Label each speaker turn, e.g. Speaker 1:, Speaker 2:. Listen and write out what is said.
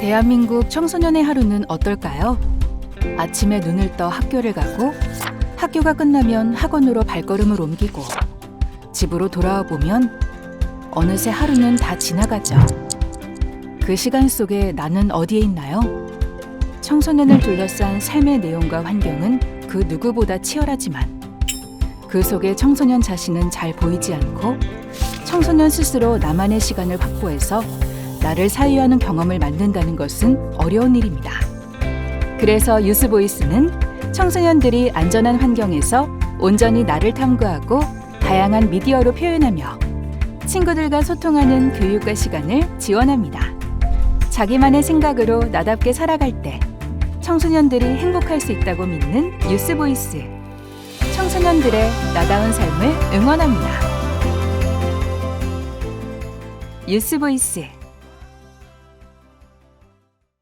Speaker 1: 대한민국 청소년의 하루는 어떨까요? 아침에 눈을 떠 학교를 가고 학교가 끝나면 학원으로 발걸음을 옮기고 집으로 돌아와 보면 어느새 하루는 다 지나가죠. 그 시간 속에 나는 어디에 있나요? 청소년을 둘러싼 삶의 내용과 환경은 그 누구보다 치열하지만 그 속에 청소년 자신은 잘 보이지 않고 청소년 스스로 나만의 시간을 확보해서 나를 사유하는 경험을 만든다는 것은 어려운 일입니다. 그래서 유스보이스는 청소년들이 안전한 환경에서 온전히 나를 탐구하고 다양한 미디어로 표현하며 친구들과 소통하는 교육과 시간을 지원합니다. 자기만의 생각으로 나답게 살아갈 때 청소년들이 행복할 수 있다고 믿는 유스보이스. 청소년들의 나다운 삶을 응원합니다. 유스보이스